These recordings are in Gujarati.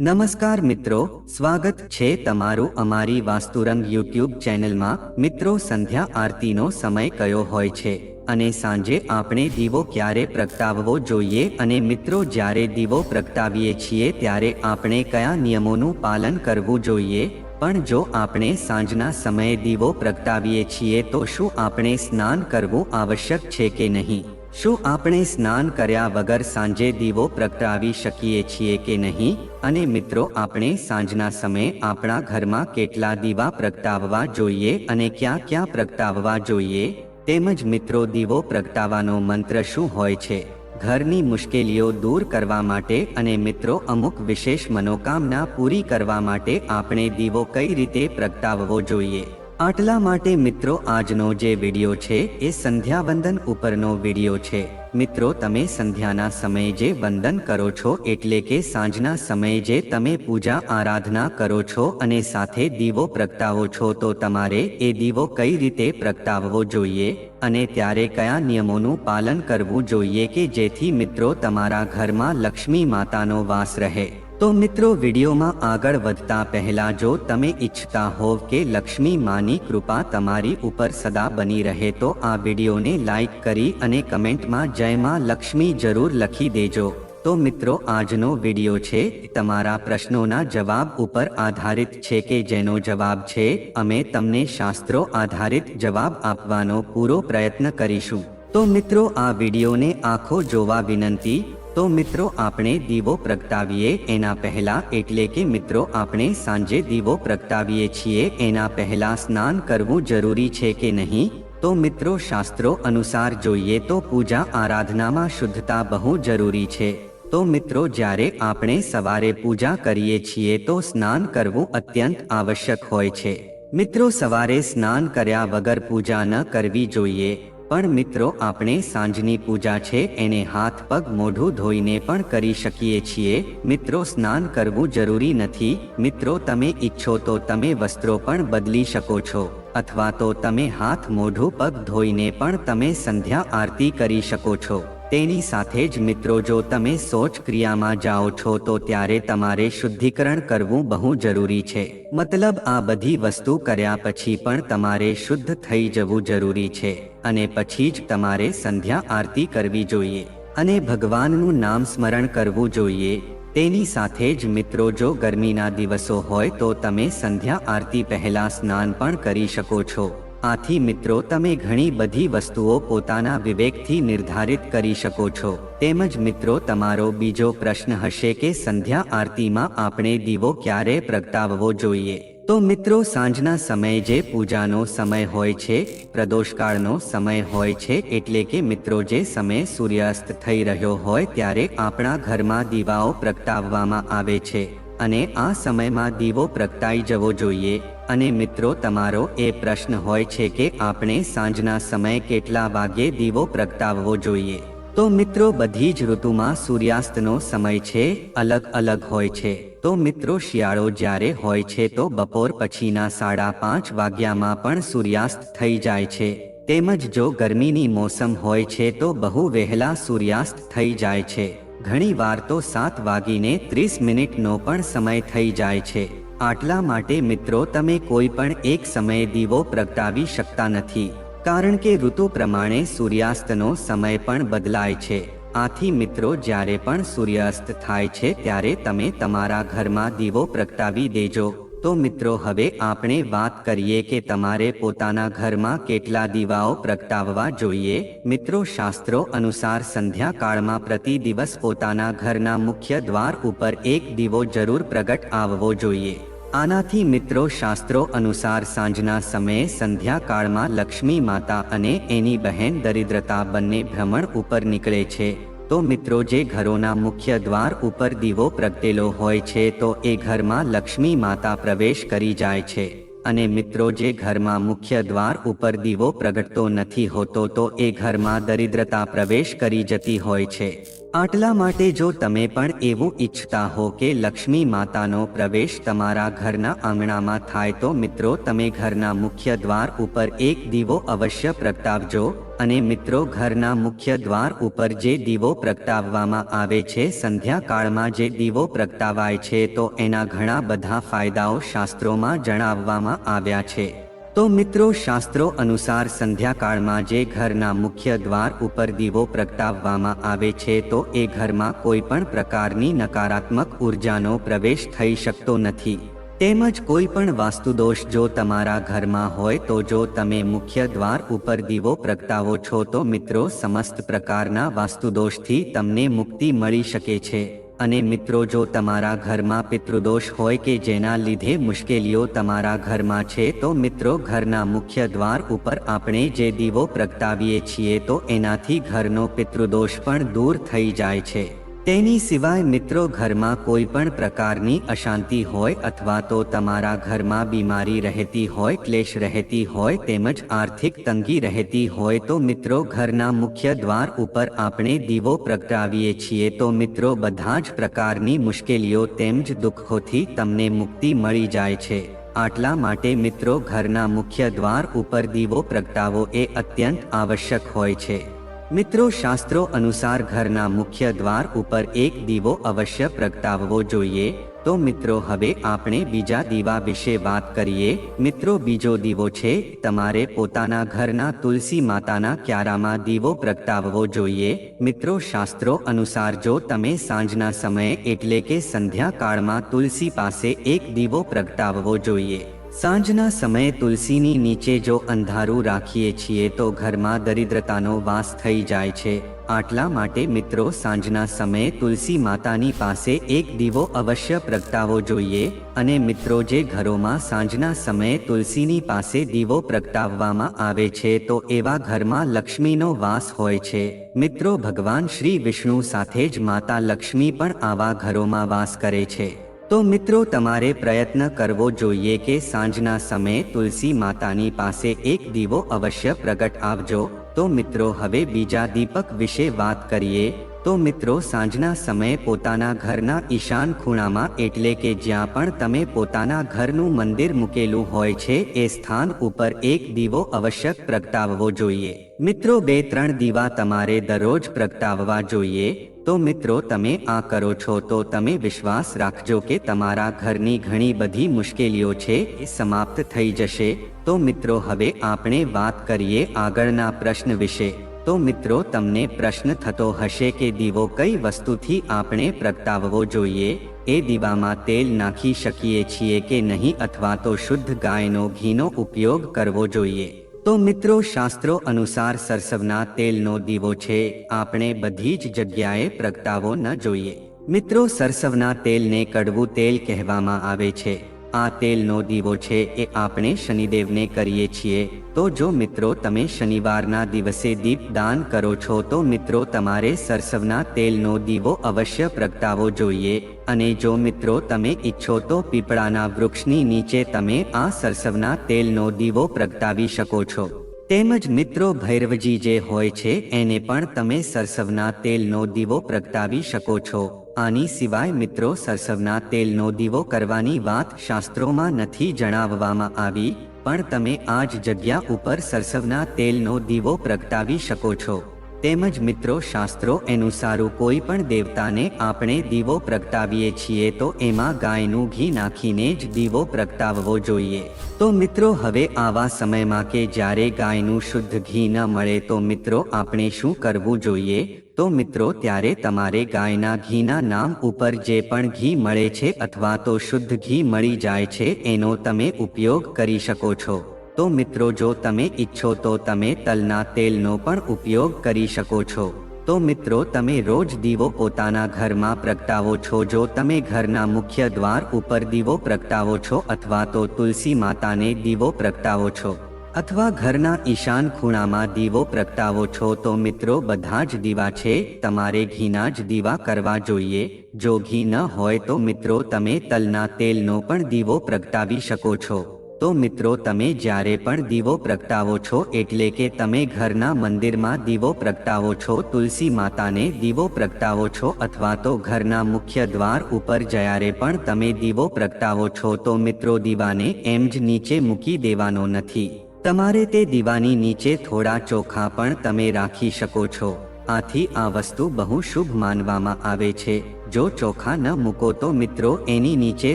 નમસ્કાર મિત્રો, સ્વાગત છે તમારું અમારી વાસ્તુરંગ યુટ્યુબ ચેનલમાં. મિત્રો, સંધ્યા આરતીનો સમય કયો હોય છે અને સાંજે આપણે દીવો ક્યારે પ્રગટાવવો જોઈએ અને મિત્રો, જ્યારે દીવો પ્રગટાવીએ છીએ ત્યારે આપણે કયા નિયમોનું પાલન કરવું જોઈએ? પણ જો આપણે સાંજના સમયે દીવો પ્રગટાવીએ છીએ તો શું આપણે સ્નાન કરવું આવશ્યક છે કે નહીં? શું આપણે સ્નાન કર્યા વગર સાંજે દીવો પ્રગટાવી શકીએ છીએ કે નહીં? અને મિત્રો, આપણે સાંજના સમયે આપણા ઘરમાં કેટલા દીવા પ્રગટાવવા જોઈએ અને ક્યાં ક્યાં પ્રગટાવવા જોઈએ? તેમજ મિત્રો, દીવો પ્રગટાવવાનો મંત્ર શું હોય છે? ઘરની મુશ્કેલીઓ દૂર કરવા માટે અને મિત્રો, અમુક વિશેષ મનોકામના પૂરી કરવા માટે આપણે દીવો કઈ રીતે પ્રગટાવવો જોઈએ? આટલા માટે મિત્રો આજનો જે વિડિયો છે એ સંધ્યા વંદન ઉપરનો વિડિયો છે. મિત્રો, તમે સંધ્યાના સમયે જે વંદન કરો છો એટલે કે સાંજના સમયે જે તમે પૂજા આરાધના કરો છો અને સાથે દીવો પ્રગટાવો છો તો તમારે એ દીવો કઈ રીતે પ્રગટાવવો જોઈએ અને ત્યારે કયા નિયમોનું પાલન કરવું જોઈએ કે જેથી મિત્રો તમારા ઘરમાં લક્ષ્મી માતાનો વાસ રહે. તો મિત્રો, વિડીયોમાં આગળ વધતા પહેલા જો તમે ઈચ્છતા હોવ કે લક્ષ્મી માની કૃપા તમારી ઉપર સદા બની રહે, તો આ વિડીયોને લાઈક કરી અને કમેન્ટમાં જય માં લક્ષ્મી જરૂર લખી દેજો. તો મિત્રો, આજનો વીડિયો છે, તમારા પ્રશ્નોના જવાબ ઉપર આધારિત છે કે જેનો જવાબ છે, અમે તમને શાસ્ત્રો આધારિત જવાબ આપવાનો પૂરો પ્રયત્ન કરીશું. તો મિત્રો, આ વિડીયોને આખો જોવા વિનંતી તો મિત્રો, આપણે દીવો પ્રગટાવીએ એના પહેલા, એટલે કે મિત્રો, આપણે સાંજે દીવો પ્રગટાવીએ છીએ એના પહેલા સ્નાન કરવું જરૂરી છે કે નહીં? તો મિત્રો, શાસ્ત્રો અનુસાર જોઈએ તો પૂજા આરાધનામાં શુદ્ધતા બહુ જરૂરી છે. તો મિત્રો, જ્યારે આપણે સવારે પૂજા કરીએ છીએ તો સ્નાન કરવું અત્યંત આવશ્યક હોય છે. મિત્રો, સવારે સ્નાન કર્યા વગર પૂજા ન કરવી જોઈએ. પણ મિત્રો, આપણે સાંજની પૂજા છે, એને હાથ પગ મોઢું ધોઈને પણ કરી શકીએ છીએ. મિત્રો, સ્નાન કરવું જરૂરી નથી. મિત્રો, તમે ઈચ્છો તો તમે વસ્ત્રો પણ બદલી શકો છો. અથવા તો તમે હાથ મોઢું પગ ધોઈને પણ તમે સંધ્યા આરતી કરી શકો છો. તેની સાથે જ મિત્રો જો તમે શૌચ ક્રિયામાં જાઓ છો તો ત્યારે તમારે શુદ્ધિકરણ કરવું બહુ જરૂરી છે. મતલબ આ બધી વસ્તુ કર્યા પછી પણ તમારે શુદ્ધ થઈ જવું જરૂરી છે અને પછી જ તમારે સંધ્યા આરતી કરવી જોઈએ અને ભગવાનનું નામ સ્મરણ કરવું જોઈએ. તેની સાથે જ મિત્રો જો ગરમીના દિવસો હોય તો તમે સંધ્યા આરતી પહેલા સ્નાન પણ કરી શકો છો. આથી મિત્રો, તમે ઘણી બધી વસ્તુઓ પોતાના વિવેકથી નિર્ધારિત કરી શકો છો. તેમજ મિત્રો, તમારો બીજો પ્રશ્ન હશે કે સંધ્યા આરતીમાં આપણે દીવો ક્યારે પ્રગટાવવો જોઈએ? તો મિત્રો, સાંજના સમયે જે પૂજાનો સમય હોય છે, પ્રદોષકાળનો સમય હોય છે, એટલે કે મિત્રો, જે સમય સૂર્યાસ્ત થઈ રહ્યો હોય ત્યારે આપણા ઘરમાં દીવાઓ પ્રગટાવવામાં આવે છે. અને આ સમયમાં દીવો પ્રગટાઈ જવો જોઈએ. અને મિત્રો, તમારો એ પ્રશ્ન હોય છે કે આપણે સાંજના સમયે કેટલા વાગ્યે દીવો પ્રગટાવવો જોઈએ? તો મિત્રો, બધી જ ઋતુમાં સૂર્યાસ્તનો સમય છે, અલગ અલગ હોય છે. તો મિત્રો, શિયાળો જ્યારે હોય છે, તો બપોર પછીના સાડા પાંચ વાગ્યામાં પણ સૂર્યાસ્ત થઈ જાય છે. તેમજ જો ગરમીની મોસમ હોય છે, તો બહુ વહેલા સૂર્યાસ્ત થઈ જાય છે. ઘણી વાર તો સાત વાગીને ત્રીસ મિનિટનો પણ સમય થઈ જાય છે. આટલા માટે મિત્રો તમે કોઈ પણ એક સમયે દીવો પ્રગટાવી શકતા નથી. કારણ કે ઋતુ પ્રમાણે સૂર્યાસ્તનો સમય પણ બદલાય છે. આથી મિત્રો જ્યારે પણ સૂર્યાસ્ત થાય છે ત્યારે તમે તમારા ઘરમાં દીવો પ્રગટાવી દેજો. તો મિત્રો હવે આપણે વાત કરીએ કે તમારે પોતાના ઘરમાં કેટલા દીવાઓ પ્રગટાવવા જોઈએ. મિત્રો શાસ્ત્રો અનુસાર સંધ્યાકાળમાં પ્રતિ દિવસ પોતાના ઘરના મુખ્ય દ્વાર ઉપર એક દીવો જરૂર પ્રગટ આવવો જોઈએ. આનાથી મિત્રો શાસ્ત્રો અનુસાર સાંજના સમયે સંધ્યાકાળમાં લક્ષ્મી માતા અને એની બહેન દરિદ્રતા બંને ભ્રમણ ઉપર નીકળે છે. તો મિત્રો જે ઘરોના મુખ્ય દ્વાર ઉપર દીવો પ્રગટેલો હોય છે તો એ ઘરમાં લક્ષ્મી માતા પ્રવેશ કરી જાય છે. અને મિત્રો જે ઘરમાં મુખ્ય દ્વાર ઉપર દીવો પ્રગટતો નથી હોતો તો એ ઘરમાં દરિદ્રતા પ્રવેશ કરી જતી હોય છે. આટલા માટે જો તમે પણ એવું ઈચ્છતા હો કે લક્ષ્મી માતાનો પ્રવેશ તમારા ઘરના આંગણામાં થાય તો મિત્રો તમે ઘરના મુખ્ય દ્વાર ઉપર એક દીવો અવશ્ય પ્રગટાવજો અને મિત્રો ઘરના મુખ્ય દ્વાર ઉપર જે દીવો પ્રગટાવવામાં આવે છે સંધ્યાકાળમાં જે દીવો પ્રગટાવાય છે તો એના ઘણા બધા ફાયદાઓ શાસ્ત્રોમાં જણાવવામાં આવ્યા છે. તો મિત્રો શાસ્ત્રો અનુસાર સંધ્યાકાળમાં જે ઘરના મુખ્ય દ્વાર ઉપર દીવો પ્રગટાવવામાં આવે છે તો એ ઘરમાં કોઈ પણ પ્રકારની નકારાત્મક ઉર્જાનો પ્રવેશ થઈ શકતો નથી. તેમજ કોઈ પણ વાસ્તુદોષ જો તમારા ઘરમાં હોય તો જો તમે મુખ્ય દ્વાર ઉપર દીવો પ્રગટાવો છો તો મિત્રો સમસ્ત પ્રકારના વાસ્તુદોષથી તમને મુક્તિ મળી શકે છે. અને મિત્રો, જો તમારા ઘરમાં પિતૃદોષ હોય કે જેના લીધે મુશ્કેલીઓ તમારા ઘરમાં છે, તો મિત્રો, ઘરના મુખ્ય દ્વાર ઉપર આપણે જે દીવો પ્રગટાવીએ છીએ, તો એનાથી ઘરનો પિતૃદોષ પણ દૂર થઈ જાય છે. તેની સિવાય મિત્રો ઘરમાં કોઈ પણ પ્રકારની અશાંતિ હોય અથવા તો તમારા ઘરમાં બીમારી રહેતી હોય, ક્લેશ રહેતી હોય, તેમજ આર્થિક તંગી રહેતી હોય તો મિત્રો ઘરના મુખ્ય દ્વાર ઉપર આપણે દીવો પ્રગટાવીએ છીએ તો મિત્રો બધા જ પ્રકારની મુશ્કેલીઓ તેમજ દુઃખોથી તમને મુક્તિ મળી જાય છે. આટલા માટે મિત્રો ઘરના મુખ્ય દ્વાર ઉપર દીવો પ્રગટાવો એ અત્યંત આવશ્યક હોય છે. મિત્રો, શાસ્ત્રો અનુસાર ઘરના મુખ્ય દ્વાર ઉપર એક દીવો અવશ્ય પ્રગટાવવો જોઈએ. તો મિત્રો, હવે આપણે બીજા દીવા વિશે વાત કરીએ. મિત્રો, બીજો દીવો છે, તમારે પોતાના ઘરના તુલસી માતાના ક્યારામાં દીવો પ્રગટાવવો જોઈએ. મિત્રો, શાસ્ત્રો અનુસાર જો તમે સાંજના સમયે એટલે કે સંધ્યાકાળમાં તુલસી પાસે એક દીવો પ્રગટાવવો જોઈએ. સાંજના સમયે તુલસીની નીચે જો અંધારું રાખીએ છીએ તો ઘરમાં દરિદ્રતાનો વાસ થઈ જાય છે. આટલા માટે મિત્રો સાંજના સમયે તુલસી માતાની પાસે એક દીવો અવશ્ય પ્રગટાવવો જોઈએ અને મિત્રો જે ઘરોમાં સાંજના સમયે તુલસીની પાસે દીવો પ્રગટાવવામાં આવે છે તો એવા ઘરમાં લક્ષ્મીનો વાસ હોય છે. મિત્રો ભગવાન શ્રી વિષ્ણુ સાથે જ માતા લક્ષ્મી પણ આવા ઘરોમાં વાસ કરે છે. તો મિત્રો, તમારે પ્રયત્ન કરવો જોઈએ કે સાંજના સમયે તુલસી માતાની પાસે એક દીવો અવશ્ય પ્રગટ આવજો તો મિત્રો, હવે બીજા દીપક વિશે વાત કરીએ. તો મિત્રો, સાંજના સમયે પોતાના ઘરના ઈશાન ખૂણામાં, એટલે કે જ્યાં પણ તમે પોતાના ઘરનું મંદિર મૂકેલું હોય છે, એ સ્થાન ઉપર એક દીવો અવશ્ય પ્રગટાવવો જોઈએ. મિત્રો બે ત્રણ દીવા તમારે દરરોજ પ્રગટાવવા જોઈએ. તો મિત્રો તમે આ કરો છો તો તમે વિશ્વાસ રાખજો કે તમારા ઘરની ઘણી બધી મુશ્કેલીઓ છે એ સમાપ્ત થઈ જશે. તો મિત્રો હવે આપણે વાત કરીએ આગળના પ્રશ્ન વિશે. તો મિત્રો તમને પ્રશ્ન થતો હશે કે દીવો કઈ વસ્તુથી આપણે પ્રગટાવવો જોઈએ? એ દીવામાં તેલ નાખી શકીએ છીએ કે નહીં અથવા તો શુદ્ધ ગાયનો ઘીનો ઉપયોગ કરવો જોઈએ? તો મિત્રો શાસ્ત્રો અનુસાર સરસવના તેલનો દીવો છે. આપણે બધી જ જગ્યાએ પ્રગટાવો ન જોઈએ. મિત્રો સરસવના તેલને કડવું તેલ કહેવામાં આવે છે. આ તેલનો દીવો છે એ આપણે શનિદેવને કરીએ છીએ. તો જો મિત્રો તમે શનિવારના દિવસે દીપ દાન કરો છો તો મિત્રો તમારે સરસવના તેલનો દીવો અવશ્ય પ્રગટાવવો જોઈએ. અને જો મિત્રો તમે ઈચ્છો તો પીપળાના વૃક્ષની નીચે તમે આ સરસવના તેલનો દીવો પ્રગટાવી શકો છો. તેમજ મિત્રો ભૈરવજી જે હોય છે, એને પણ તમે સરસવના તેલનો દીવો પ્રગટાવી શકો છો. આની સિવાય મિત્રો સરસવના તેલનો દીવો કરવાની વાત શાસ્ત્રોમાં નથી જણાવવામાં આવી, પણ તમે આ જ જગ્યા ઉપર સરસવના તેલનો દીવો પ્રગટાવી શકો છો. તેમજ મિત્રો શાસ્ત્રો અનુસારું કોઈ પણ દેવતાને આપણે દીવો પ્રગટાવીએ છીએ તો એમાં ગાયનું ઘી નાખીને જ દીવો પ્રગટાવવો જોઈએ. તો મિત્રો હવે આવા સમયમાં કે જ્યારે ગાયનું શુદ્ધ ઘી ન મળે તો મિત્રો આપણે શું કરવું જોઈએ? તો મિત્રો ત્યારે તમારે ગાયના ઘીના નામ ઉપર જે પણ ઘી મળે છે અથવા તો શુદ્ધ ઘી મળી જાય છે એનો તમે ઉપયોગ કરી શકો છો. તો મિત્રો જો તમે ઈચ્છો તો તમે તલના તેલનો પણ ઉપયોગ કરી શકો છો. તો મિત્રો તમે રોજ દીવો પોતાના ઘરમાં પ્રગટાવો છો. જો તમે ઘરના મુખ્ય દ્વાર ઉપર દીવો પ્રગટાવો છો અથવા તો તુલસી માતાને દીવો પ્રગટાવો છો. અથવા ઘરના ઈશાન ખૂણામાં દીવો પ્રગટાવો છો તો મિત્રો બધા જ દીવા છે, તમારે ઘીના જ દીવા કરવા જોઈએ. જો ઘી ન હોય તો મિત્રો તમે તલના તેલનો પણ દીવો પ્રગટાવી શકો છો. તો મિત્રો તમે જ્યારે પણ દીવો પ્રગટાવો છો એટલે કે તમે ઘરના મંદિરમાં દીવો પ્રગટાવો છો, તુલસી માતાને દીવો પ્રગટાવો છો અથવા તો ઘરના મુખ્ય દ્વાર ઉપર જ્યારે પણ તમે દીવો પ્રગટાવો છો તો મિત્રો દીવાને એમ જ નીચે મૂકી દેવાનો નથી. તમારે તે દીવાની નીચે થોડા ચોખા પણ તમે રાખી શકો છો. આથી આ વસ્તુ બહુ શુભ માનવામાં આવે છે. જો ચોખા ન મૂકો તો મિત્રો, એની નીચે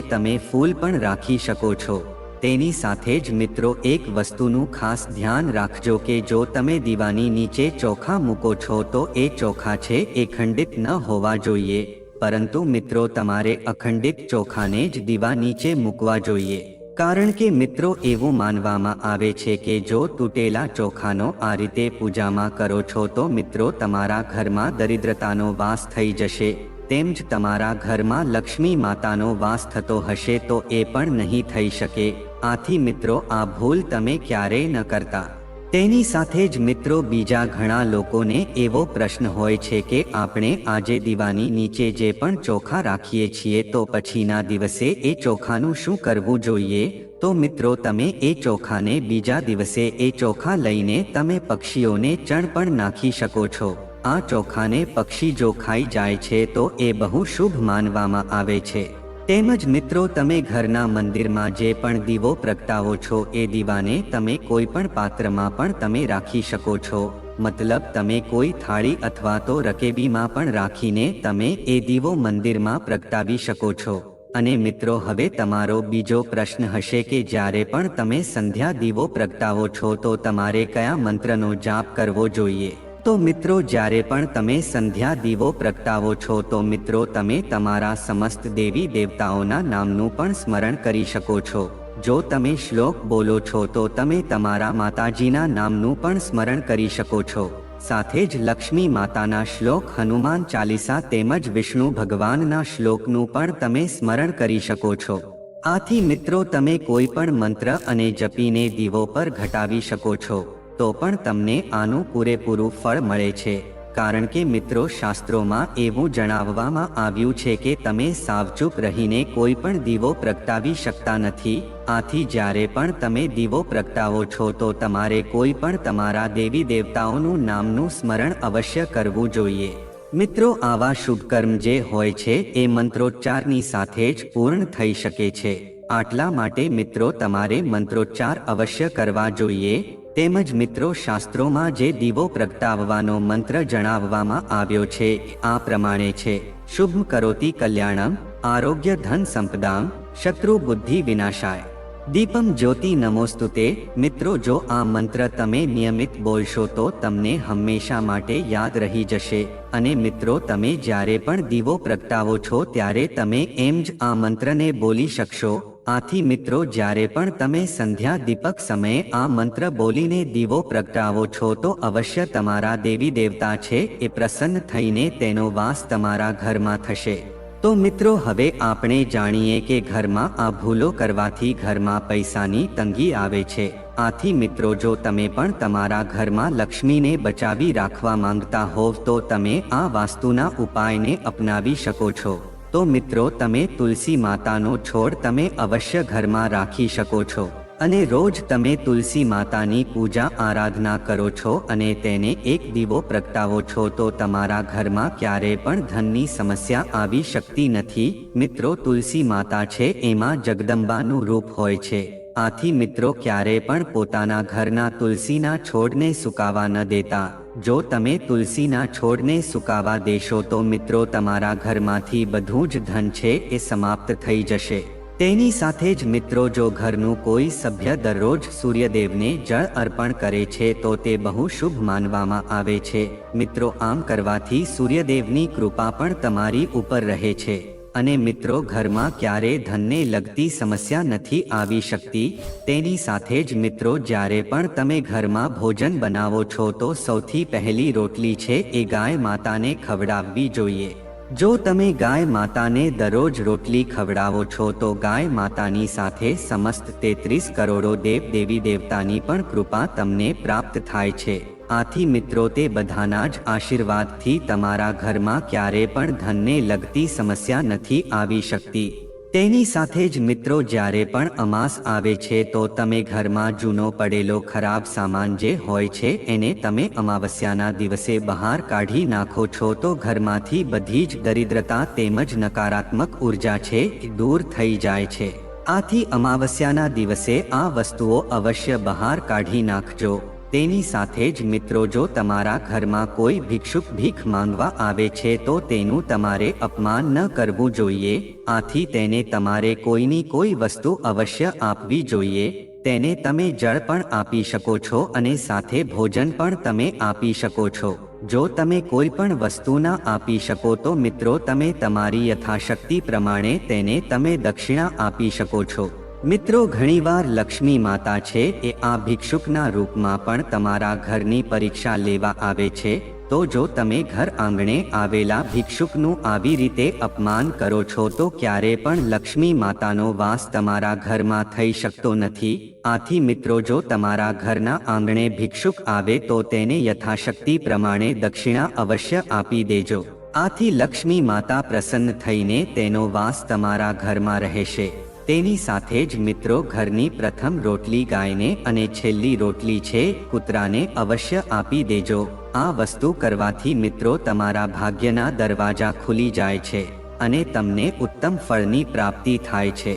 તમે ફૂલ પણ રાખી શકો છો. તેની સાથે જ મિત્રો, એક વસ્તુનું ખાસ ધ્યાન રાખજો કે જો તમે દીવાની નીચે ચોખા મૂકો છો તો એ ચોખા છે એ ખંડિત ન હોવા જોઈએ. પરંતુ મિત્રો, તમારે અખંડિત ચોખાને જ દીવા નીચે મૂકવા જોઈએ. કારણ કે મિત્રો એવું માનવામાં આવે છે કે જો તૂટેલા ચોખાનો આ રીતે પૂજામાં કરો છો તો મિત્રો તમારા ઘરમાં દરિદ્રતાનો વાસ થઈ જશે, તેમ જ તમારા ઘરમાં લક્ષ્મી માતાનો વાસ થતો હશે તો એ પણ નહીં થઈ શકે. આથી મિત્રો આ ભૂલ તમે ક્યારેય ન કરતા. તેની સાથે જ મિત્રો બીજા ઘણા લોકોને એવો પ્રશ્ન હોય છે કે આપણે આજે દીવાની નીચે જે પણ ચોખા રાખીએ છીએ તો પછીના દિવસે એ ચોખાનું શું કરવું જોઈએ? તો મિત્રો તમે એ ચોખાને બીજા દિવસે એ ચોખા લઈને તમે પક્ષીઓને ચણ પણ નાખી શકો છો. આ ચોખાને પક્ષી જો ખાઈ જાય છે તો એ બહુ શુભ માનવામાં આવે છે. તેમજ મિત્રો, તમે ઘરના મંદિરમાં જે પણ દીવો પ્રગટાવો છો, એ દીવાને તમે કોઈ પણ પાત્રમાં પણ તમે રાખી શકો છો. મતલબ, તમે કોઈ થાળી અથવા તો રકેબીમાં પણ રાખીને તમે એ દીવો મંદિરમાં પ્રગટાવી શકો છો. અને મિત્રો, હવે તમારો બીજો પ્રશ્ન હશે કે જ્યારે પણ તમે સંધ્યા દીવો પ્રગટાવો છો, તો તમારે કયા મંત્રનો જાપ કરવો જોઈએ? તો મિત્રો, જ્યારે પણ તમે સંધ્યા દીવો પ્રગટાવો છો, તો મિત્રો, તમે તમારા સમસ્ત દેવી દેવતાઓના નામનું પણ સ્મરણ કરી શકો છો. જો તમે શ્લોક બોલો છો, તો તમે તમારા માતાજીના નામનું પણ સ્મરણ કરી શકો છો. સાથે જ લક્ષ્મી માતાના શ્લોક, હનુમાન ચાલીસા તેમજ વિષ્ણુ ભગવાનના શ્લોકનું પણ તમે સ્મરણ કરી શકો છો. આથી મિત્રો, તમે કોઈ પણ મંત્ર અને જપીને દીવો પર ઘટાવી શકો છો. તો પણ તમને આનું પૂરેપૂરું ફળ મળે છે. કારણ કે મિત્રો, શાસ્ત્રોમાં એવું જણાવવામાં આવ્યું છે કે તમે સાવચૂક રહીને કોઈ પણ દીવો પ્રગટાવી શકતા નથી. આથી જ્યારે પણ તમે દીવો પ્રગટાવો છો, તો તમારે કોઈ પણ તમારા દેવી દેવતાઓનું નામનું સ્મરણ અવશ્ય કરવું જોઈએ. મિત્રો, આવા શુભકર્મ જે હોય છે, એ મંત્રોચ્ચારની સાથે જ પૂર્ણ થઈ શકે છે. આટલા માટે મિત્રો, તમારે મંત્રોચ્ચાર અવશ્ય કરવા જોઈએ. તેમજ મિત્રો શાસ્ત્રોમાં જે દીવો પ્રગટાવવાનો મંત્ર જણાવવામાં આવ્યો છે, આ પ્રમાણે છે. શુભ કરોતી કલ્યાણમ, આરોગ્ય ધન સંપદામ, શત્રુ બુદ્ધિ વિનાશાય. દીપમ જ્યોતિ નમોસ્તુતે, મિત્રો જો આ મંત્ર તમે નિયમિત બોલશો તો તમને હંમેશા માટે યાદ રહી જશે. અને મિત્રો તમે જ્યારે પણ દીવો પ્રગટાવો છો ત્યારે તમે એમ જ આ મંત્રને બોલી શકશો. આથી મિત્રો જ્યારે પણ તમે સંધ્યા દીપક સમયે આ મંત્ર બોલીને દીવો પ્રગટાવો છો તો અવશ્ય તમારા દેવી દેવતા છે એ પ્રસન્ન થઈને તેનો વાસ તમારા ઘરમાં થશે. તો મિત્રો હવે આપણે જાણીએ કે ઘરમાં આ ભૂલો કરવાથી ઘરમાં પૈસાની તંગી આવે છે. આથી મિત્રો જો તમે પણ તમારા ઘરમાં લક્ષ્મીને બચાવી રાખવા માંગતા હોવ તો તમે આ વાસ્તુના ઉપાયને અપનાવી શકો છો. તો મિત્રો, તમે તુલસી માતાનો છોડ તમે અવશ્ય ઘરમાં રાખી શકો છો. અને રોજ તમે તુલસી માતાની પૂજા આરાધના કરો છો અને તેને એક દીવો પ્રગટાવો છો, તો તમારા ઘરમાં ક્યારે પણ ધનની સમસ્યા આવી શકતી નથી. મિત્રો, તુલસી માતા છે, એમાં જગદંબાનું રૂપ હોય છે. આથી મિત્રો ક્યારે પણ પોતાના ઘરના તુલસીના છોડને સુકાવા ન દેતા. જો તમે તુલસીના છોડને સુકાવા દેશો તો મિત્રો તમારા ઘરમાંથી બધું જ ધન છે એ સમાપ્ત થઈ જશે. તેની સાથે જ મિત્રો જો ઘરનું કોઈ સભ્ય દરરોજ સૂર્યદેવને જળ અર્પણ કરે છે તો તે બહુ શુભ માનવામાં આવે છે. મિત્રો આમ કરવાથી સૂર્યદેવની કૃપા પણ તમારી ઉપર રહે છે. અને મિત્રો, ઘરમાં ક્યારે ધનને લગતી સમસ્યા નથી આવી શકતી. તેની સાથે જ મિત્રો, જ્યારે પણ તમે ઘરમાં ભોજન બનાવો છો, તો સૌથી પહેલી રોટલી છે એ ગાય માતાને ખવડાવવી જોઈએ. જો તમે ગાય માતાને દરરોજ રોટલી ખવડાવો છો, તો ગાય માતાની સાથે સમસ્ત તેત્રીસ કરોડો દેવ દેવી દેવતાની પણ કૃપા તમને પ્રાપ્ત થાય છે. આથી મિત્રો તે બધાના જ આશીર્વાદથી તમારા ઘરમાં ક્યારે પણ ધનને લગતી સમસ્યા નથી આવી શકતી. તેની સાથે જ મિત્રો જ્યારે પણ અમાસ આવે છે તો તમે ઘરમાં જૂનો પડેલો ખરાબ સામાન જે હોય છે એને તમે અમાવસ્યાના દિવસે બહાર કાઢી નાખો છો તો ઘરમાંથી બધી જ દરિદ્રતા તેમજ નકારાત્મક ઊર્જા છે દૂર થઈ જાય છે. આથી અમાવસ્યાના દિવસે આ વસ્તુઓ અવશ્ય બહાર કાઢી નાખજો. તેની સાથે જ મિત્રો, જો તમારા ઘરમાં કોઈ ભિક્ષુક ભીખ માંગવા આવે છે, તો તેનું તમારે અપમાન ન કરવું જોઈએ. આથી તેને તમારે કોઈની કોઈ વસ્તુ અવશ્ય આપવી જોઈએ. તેને તમે જળ પણ આપી શકો છો અને સાથે ભોજન પણ તમે આપી શકો છો. જો તમે કોઈ પણ વસ્તુ ના આપી શકો, તો મિત્રો, તમે તમારી યથાશક્તિ પ્રમાણે તેને તમે દક્ષિણા આપી શકો છો. મિત્રો, ઘણીવાર લક્ષ્મી માતા છે એ આ ભિક્ષુકના રૂપમાં પણ તમારા ઘરની પરીક્ષા લેવા આવે છે, તો જો તમે ઘર આંગણે આવેલા ભિક્ષુકનું આવી રીતે અપમાન કરો છો, તો ક્યારે પણ લક્ષ્મી માતાનો વાસ તમારા ઘરમાં થઈ શકતો નથી. આથી મિત્રો, જો તમારા ઘરના આંગણે ભિક્ષુક આવે, તો તેને યથાશક્તિ પ્રમાણે દક્ષિણા અવશ્ય આપી દેજો. આથી લક્ષ્મી માતા પ્રસન્ન થઈને તેનો વાસ તમારા ઘરમાં રહેશે. તેની સાથે જ મિત્રો ઘરની પ્રથમ રોટલી ગાયને અને છેલ્લી રોટલી છે, કૂતરાને અવશ્ય આપી દેજો. આ વસ્તુ કરવાથી મિત્રો તમારા ભાગ્યના દરવાજા ખુલી જાય છે અને તમને ઉત્તમ ફળની પ્રાપ્તિ થાય છે.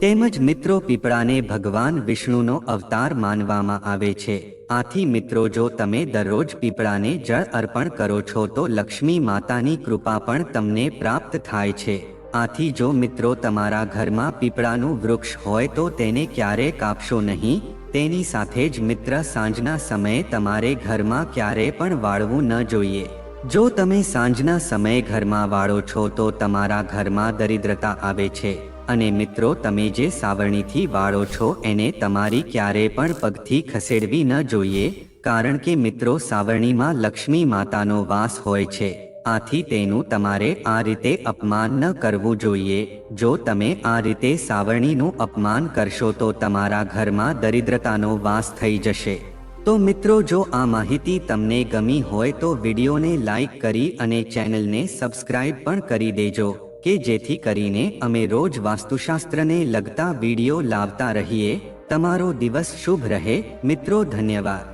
તેમજ મિત્રો પીપળાને ભગવાન વિષ્ણુનો અવતાર માનવામાં આવે છે. આથી મિત્રો જો તમે દરરોજ પીપળાને જળ અર્પણ કરો છો તો લક્ષ્મી માતાની કૃપા પણ તમને પ્રાપ્ત થાય છે. આથી જો મિત્રો તમારા ઘરમાં પીપળાનું વૃક્ષ હોય તો તેને ક્યારે કાપશો નહીં? તેની સાથે જ મિત્ર, સાંજના સમયે તમારે ઘરમાં ક્યારે પણ વાળવું ન જોઈએ. જો તમે સાંજના સમયે ઘરમાં વાળો છો તો તમારા ઘરમાં દરિદ્રતા આવે છે. અને મિત્રો, તમે જે સાવરણીથી વાળો છો એને તમારી ક્યારે પણ પગથી ખસેડવી ન જોઈએ, કારણ કે મિત્રો, સાવરણીમાં લક્ષ્મી માતાનો વાસ હોય છે. આથી તેનું તમારે આ રીતે અપમાન ન કરવું જોઈએ. જો તમે આ રીતે સાવરણીનું અપમાન કરશો તો તમારા ઘરમાં દરિદ્રતાનો વાસ થઈ જશે. તો મિત્રો જો આ માહિતી તમને ગમી હોય તો વિડીયોને લાઈક કરી અને ચેનલને સબસ્ક્રાઇબ પણ કરી દેજો, કે જેથી કરીને અમે રોજ વાસ્તુશાસ્ત્રને લગતા વીડિયો લાવતા રહીએ. તમારો દિવસ શુભ રહે. મિત્રો, ધન્યવાદ.